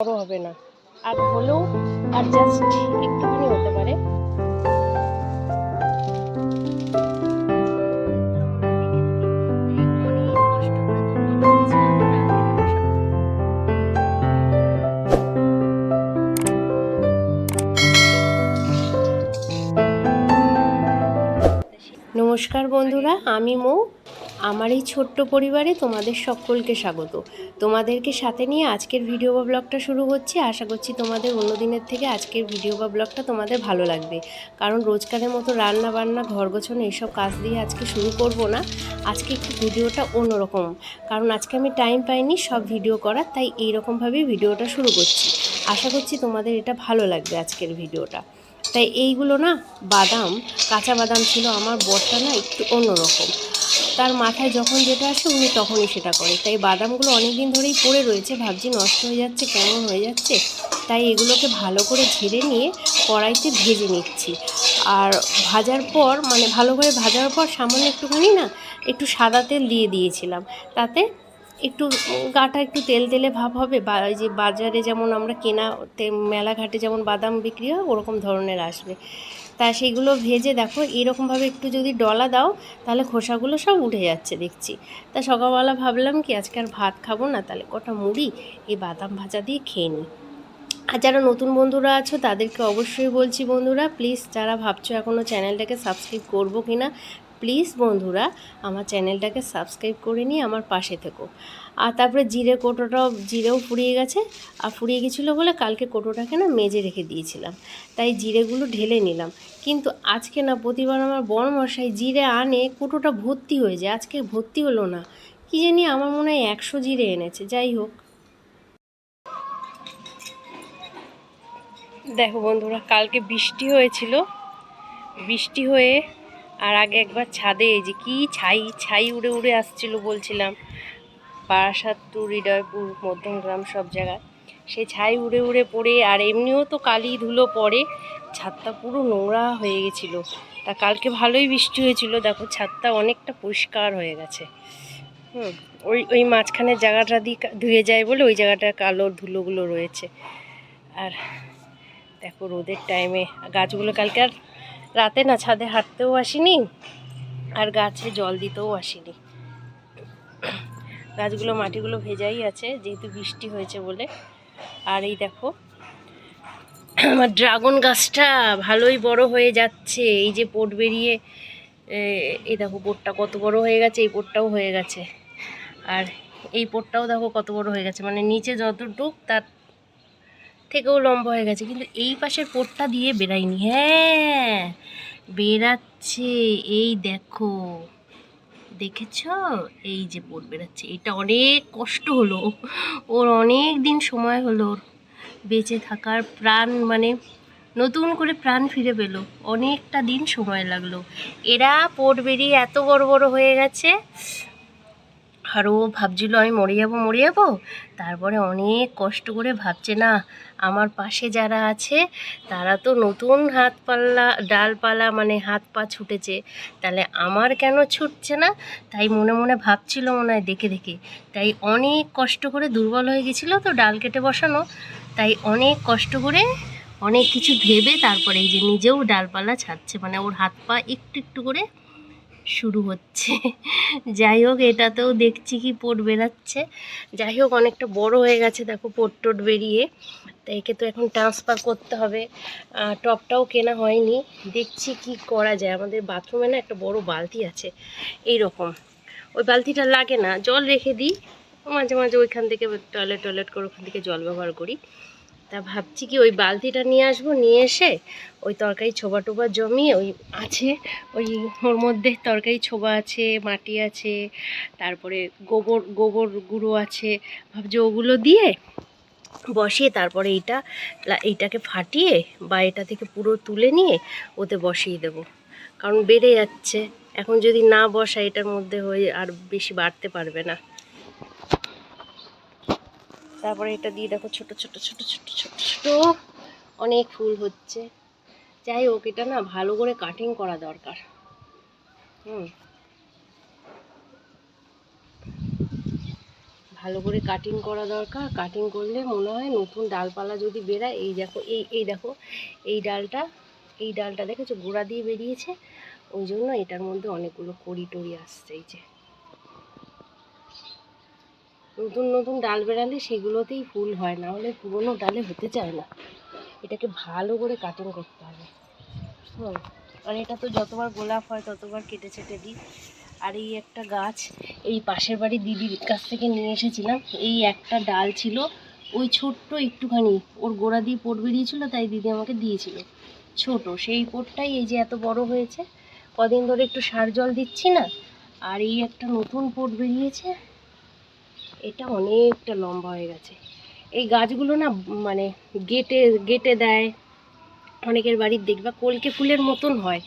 বড় হবে না। আর হলেও আর জাস্ট একটুখানি হতে পারে। নমস্কার বন্ধুরা আমি মৌ। আমার এই ছোট্ট পরিবারে তোমাদের সকলকে স্বাগত। তোমাদেরকে সাথে নিয়ে আজকের ভিডিও বা ব্লগটা শুরু হচ্ছে আশা করছি তোমাদের অন্য দিনের থেকে আজকের ভিডিও বা ব্লগটা তোমাদের ভালো লাগবে। কারণ রোজকারের মতো রান্না বান্না ঘর গোছানো এইসব কাজ দিয়ে আজকে শুরু করব না। আজকে একটু ভিডিওটা অন্যরকম। কারণ আজকে আমি টাইম পাইনি সব ভিডিও করার, তাই এইরকমভাবেই ভিডিওটা শুরু করছি। আশা করছি তোমাদের এটা ভালো লাগবে আজকের ভিডিওটা। তাই এইগুলো না, বাদাম, কাঁচা বাদাম ছিল আমার, বরটা না একটু অন্যরকম। তার মাথায় যখন যেটা আসে উনি তখনই সেটা করে। তাই বাদামগুলো অনেক দিন ধরেই পড়ে রয়েছে, ভাবছি নষ্ট হয়ে যাচ্ছে, কেমন হয়ে যাচ্ছে? তাই এগুলোকে ভালো করে ঝেড়ে নিয়ে কড়াইতে ভেজে নিচ্ছি। আর ভাজার পর মানে ভালো করে ভাজার পর সামান্য একটুখানি না, একটু সাদা তেল দিয়ে দিয়েছিলাম। তাতে একটু গাটা একটু তেল তেলে ভাব হবে, বা যে বাজারে যেমন আমরা কেনা মেলাঘাটে যেমন বাদাম বিক্রি হয়, ওরকম ধরনের আসবে। তা সেইগুলো ভেজে দেখো, এরকমভাবে একটু যদি ডলা দাও, তাহলে খোসাগুলো সব উঠে যাচ্ছে দেখছি। তা সকালবেলা ভাবলাম কি, আজকে আর ভাত খাব না, তাহলে কটা মুড়ি এই বাদাম ভাজা দিয়ে খেয়ে নিই। আর যারা নতুন বন্ধুরা আছো, তাদেরকে অবশ্যই বলছি বন্ধুরা, প্লিজ যারা ভাবছ এখনও চ্যানেলটাকে সাবস্ক্রাইব করব কি না প্লিজ বন্ধুরা, আমার চ্যানেলটাকে সাবস্ক্রাইব করে নিয়ে আমার পাশে থেকো। আর তারপরে জিরে কোটোটাও, জিরেও ফুরিয়ে গেছে। আর ফুরিয়ে গেছিল বলে কালকে কোটোটাকে না মেজে রেখে দিয়েছিলাম। তাই জিরেগুলো ঢেলে নিলাম। কিন্তু আজকে না, প্রতিবার আমার বড় মশাই জিরে আনে, কোটোটা ভর্তি হয়ে যায়। আজকে ভর্তি হলো না। কি জানি আমার মনে হয় একশো জিরে এনেছে। যাই হোক। দেখো বন্ধুরা, কালকে বৃষ্টি হয়েছিল। বৃষ্টি হয়ে আর আগে একবার ছাদে যে কি ছাই ছাই উড়ে উড়ে আসছিল বলছিলাম। বারাসাত টু হৃদয়পুর মধ্যমগ্রাম সব জায়গায়। সেই ছাই উড়ে উড়ে পড়ে আর এমনিও তো কালি ধুলো পড়ে। ছাদটা পুরো নোংরা হয়ে গেছিল। তা কালকে ভালোই বৃষ্টি হয়েছিল। দেখো ছাদটা অনেকটা পরিষ্কার হয়ে গেছে। হুম, ওই ওই মাঝখানের জায়গাটা দিয়ে ধুয়ে যায় বলে ওই জায়গাটা কালো ধুলোগুলো রয়েছে। আর দেখো রোদের টাইমে গাছগুলো কালকে আর রাতে না ছাদে হাঁটতেও আসিনি আর গাছে জল দিতেও আসিনি। গাছগুলো, মাটিগুলো ভেজাই আছে, যেহেতু বৃষ্টি হয়েছে বলে। আর এই দেখো, আমার ড্রাগন গাছটা ভালোই বড় হয়ে যাচ্ছে। এই যে পোট বেরিয়ে এই দেখো পোটটা কত বড় হয়ে গেছে, এই পোটটাও হয়ে গেছে। আর এই পোটটাও দেখো কত বড় হয়ে গেছে। মানে নিচে যতটুক, তার থেকেও লম্বা হয়ে গেছে, কিন্তু এই পাশের পোটটা দিয়ে বেরায়নি হ্যাঁ বেরাচ্ছে এই দেখো, দেখেছ? এই যে পোট বেরাচ্ছে এটা অনেক কষ্ট হলো। ওর অনেক দিন সময় হলো বেঁচে থাকার প্রাণ মানে নতুন করে প্রাণ ফিরে পেল। অনেকটা দিন সময় লাগল। এরা পোট বেরিয়ে এত বড় বড় হয়ে গেছে। আর ও ভাবছিল আমি মরে যাব মরে যাব। তারপরে অনেক কষ্ট করে ভাবছে, না, আমার পাশে যারা আছে, তারা তো নতুন হাত পাল্লা ডালপালা মানে হাত পা ছুটেছে। তাহলে আমার কেন ছুটছে না? তাই মনে মনে ভাবছিল মনে হয়, দেখে দেখে। তাই অনেক কষ্ট করে দুর্বল হয়ে গেছিল তো ডাল কেটে বসানো। তাই অনেক কষ্ট করে অনেক কিছু ভেবে তারপরে এই যে নিজেও ডালপালা ছাড়ছে মানে ওর হাত পা একটু একটু করে শুরু হচ্ছে। যাই হোক এটাতেও দেখছি কি পোট বেরাচ্ছে। যাই হোক অনেকটা বড় হয়ে গেছে দেখো পোট টোট বেরিয়ে। তাই একে তো এখন ট্রান্সফার করতে হবে। আহ, টবটাও কেনা হয়নি। দেখছি কি করা যায়। আমাদের বাথরুমে না একটা বড় বালতি আছে এই রকম ওই বালতিটা লাগে না। জল রেখে দিই। মাঝে মাঝে ওইখান থেকে টয়লেট টয়লেট করে ওখান থেকে জল ব্যবহার করি। তা ভাবছি কি ওই বালতিটা নিয়ে আসব, নিয়ে এসে ওই তরকারি ছোবা টোবা জমিয়ে ওই আছে, ওই ওর মধ্যে তরকারি ছোবা আছে, মাটি আছে, তারপরে গোবর গোবর গুঁড়ো আছে, ভাবছি ওগুলো দিয়ে বসিয়ে তারপরে এইটা এইটাকে ফাটিয়ে বা এটা থেকে পুরো তুলে নিয়ে ওতে বসিয়ে দেবো। কারণ বেড়ে যাচ্ছে, এখন যদি না বসা এটার মধ্যে হয়ে আর বেশি বাড়তে পারবে না। তারপরে এটা দিয়ে দেখো ছোট ছোট ছোট ছোট ছোট ছোট অনেক ফুল হচ্ছে। যাই হোক, এটা না ভালো করে কাটিং করা দরকার। হুম। ভালো করে কাটিং করা দরকার। কাটিং করলে মনে হয় নতুন ডালপালা যদি বেরায়, এই দেখো, এই এই দেখো, এই ডালটা এই ডালটা দেখেছ? গোড়া দিয়ে বেরিয়েছে। ওই জন্য এটার মধ্যে অনেকগুলো কড়ি টড়ি আসছে, এই যে। নতুন নতুন ডাল বেরালে সেগুলোতেই ফুল হয়, না হলে পুরোনো ডালে হতে চায় না। এটাকে ভালো করে কাটিং করতে হবে। হুম, আর এটা তো যতবার গোলাপ হয়, ততবার কেটে ছেটে দিই। আর এই একটা গাছ, এই পাশের বাড়ির দিদির কাছ থেকে নিয়ে এসেছিলাম। এই একটা ডাল ছিল, ওই ছোট্ট একটুখানি। ওর গোড়া দিয়ে পোট বেরিয়েছিল, তাই দিদি আমাকে দিয়েছিল। ছোট, সেই পোটটাই এই যে এত বড় হয়েছে। কদিন ধরে একটু সার জল দিচ্ছি না, আর এই একটা নতুন পোট বেরিয়েছে। এটা অনেকটা লম্বা হয়ে গেছে। এই গাছগুলো না মানে গেটে গেটে দেয়। অনেকের বাড়ির দেখবা কলকে ফুলের মতন হয়।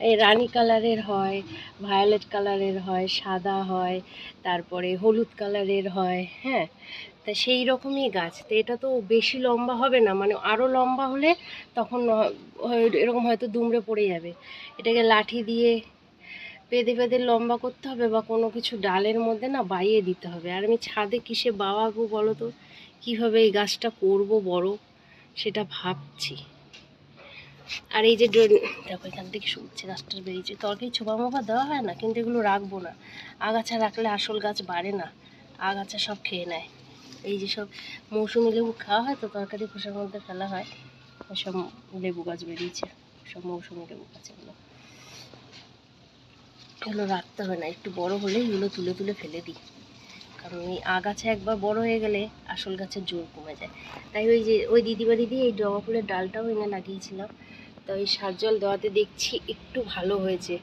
এই রানী কালারের হয়, ভায়োলেট কালারের হয়, সাদা হয়, তারপরে হলুদ কালারের হয় হ্যাঁ? তা সেই রকমই গাছ। তো এটা তো বেশি লম্বা হবে না মানে আরও লম্বা হলে তখন এরকম হয়তো দুমড়ে পড়ে যাবে। এটাকে লাঠি দিয়ে পেদে পেদে লম্বা করতে হবে বা কোনো কিছু ডালের মধ্যে না বাইয়ে দিতে হবে। আর আমি ছাদে কিসে বাওয়াবো বলো তো? কীভাবে এই গাছটা করব বড় সেটা ভাবছি। আর এই যে দেখো এখান থেকে শুনছে গাছটা বেরিয়েছে। তরকারি ছোপা মোপা দেওয়া হয় না? কিন্তু এগুলো রাখব না। আগাছা রাখলে আসল গাছ বাড়ে না। আগাছা সব খেয়ে নেয়। এই যে সব মৌসুমি লেবু খাওয়া হয় তো, তরকারি খোসার মধ্যে ফেলা হয়। সব লেবু গাছ বেরিয়েছে। সব মৌসুমি লেবু গাছ এগুলো। এগুলো রাখতে হয় না। একটু বড় হলে এগুলো তুলে তুলে ফেলে দিই। কারণ ওই আগাছা একবার বড় হয়ে গেলে আসল গাছের জোর কমে যায়। তাই ওই যে, ওই দিদি বাড়ি দিয়ে এই জবা ফুলের ডালটাও এনে লাগিয়েছিলাম। তো এই সার জল দেওয়াতে দেখছি একটু ভালো হয়েছে।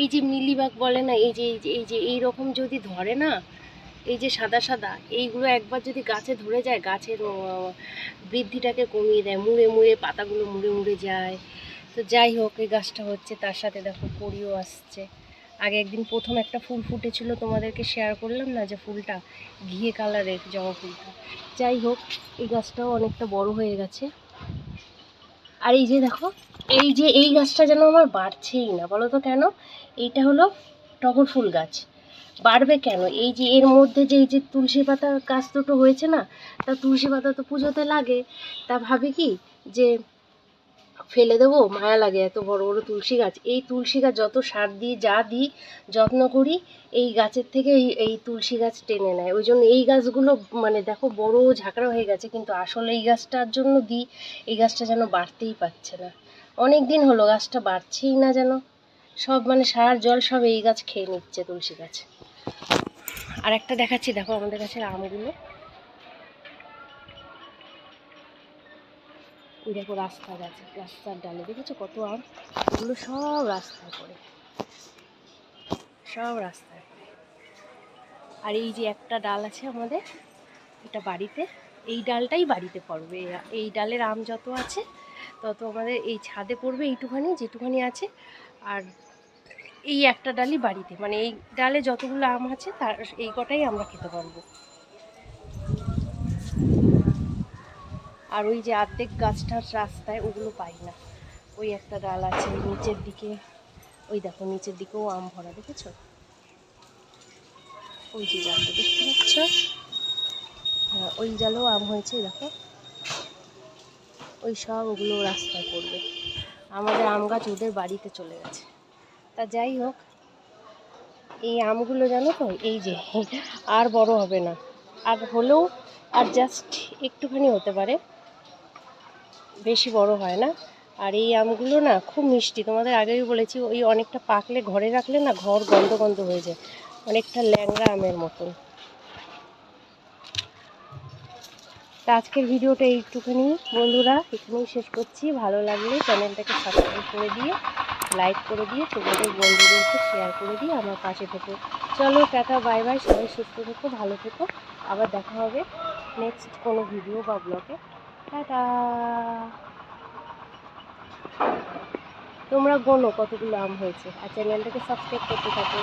এই যে মিলিবাগ বলে না, এই যে এই যে এই যে, এই রকম যদি ধরে না, এই যে সাদা সাদা, এইগুলো একবার যদি গাছে ধরে যায়, গাছের বৃদ্ধিটাকে কমিয়ে দেয়। মুড়ে মুড়ে পাতাগুলো মুড়ে মুড়ে যায়। তো যাই হোক, এই গাছটা হচ্ছে, তার সাথে দেখো কড়িও আসছে। আগে একদিন প্রথম একটা ফুল ফুটেছিল, তোমাদেরকে শেয়ার করলাম না যে ফুলটা ঘিয়ে কালারের জবা ফুলটা। যাই হোক, এই গাছটাও অনেকটা বড় হয়ে গেছে। আর এই যে দেখো, এই যে এই গাছটা যেন আমার বাড়ছেই না, বলো তো কেন? এইটা হলো টগর ফুল গাছ। বাড়বে কেন? এই যে এর মধ্যে যে এই যে তুলসী পাতার গাছ দুটো হয়েছে না, তা তুলসী পাতা তো পুজোতে লাগে। তা ভাবি কি যে ফেলে দেবো? মায়া লাগে এত বড় বড় তুলসী গাছ। এই তুলসী গাছ যত সার দিই, যা দিই, যত্ন করি, এই গাছের থেকে এই এই তুলসী গাছ টেনে নেয়। ওই জন্য এই গাছগুলো মানে দেখো, বড় ঝাঁকড়া হয়ে গেছে, কিন্তু আসলে এই গাছটার জন্য দিই, এই গাছটা যেন বাড়তেই পারছে না। অনেক দিন হলো গাছটা বাড়ছেই না যেন। সব মানে সার, জল সব এই গাছ খেয়ে নিচ্ছে তুলসী গাছ। আর একটা দেখাচ্ছি, দেখো আমাদের গাছের আমগুলো ওই দেখো রাস্তা গাছে, রাস্তার ডালে। দেখেছ কত আম? ওগুলো সব রাস্তায় পড়ে সব রাস্তায় পড়ে আর এই যে একটা ডাল আছে আমাদের, এটা বাড়িতে। এই ডালটাই বাড়িতে পড়বে। এই ডালের আম যত আছে, তত আমাদের এই ছাদে পড়বে এইটুখানি, যেটুখানি আছে। আর এই একটা ডালই বাড়িতে। মানে এই ডালে যতগুলো আম আছে, তার এই কটাই আমরা খেতে পারব। আর ওই যে অর্ধেক গাছটার রাস্তায় ওগুলো পাই না। ওই একটা ডাল আছে ওই নিচের দিকে। ওই দেখো, নিচের দিকেও আম ভরা, দেখেছ? ওই যে জালটা দেখতে পাচ্ছ? হ্যাঁ ওই ডালেও আম হয়েছে দেখো। ওই সব ওগুলো রাস্তায় পড়বে। আমাদের আম গাছ ওদের বাড়িতে চলে গেছে। তা যাই হোক, এই আমগুলো জানো তো, এই যে, আর বড় হবে না। আর হলেও, আর জাস্ট একটুখানি হতে পারে। বেশি বড় হয় না। আর এই আমগুলো না খুব মিষ্টি। তোমাদের আগেই বলেছি, ওই অনেকটা পাকলে ঘরে রাখলে না ঘর গন্ধ গন্ধ হয়ে যায়। অনেকটা ল্যাংড়া আমের মতন। তা আজকের ভিডিওটা এইটুখানি বন্ধুরা, এখানেই শেষ করছি। ভালো লাগলে চ্যানেলটাকে সাবস্ক্রাইব করে দিয়ে লাইক করে দিয়ে তোমাদের বন্ধুদেরকে শেয়ার করে দিয়ে আমার পাশে থেকো। চলো টাটা বাই বাই সবাই সুস্থ থেকো, ভালো থেকো। আবার দেখা হবে নেক্সট কোনো ভিডিও বা ব্লগে টাটা। তোমরা গোনো কতগুলো আম হয়েছে। আর চ্যানেলটাকে সাবস্ক্রাইব করতে থাকো।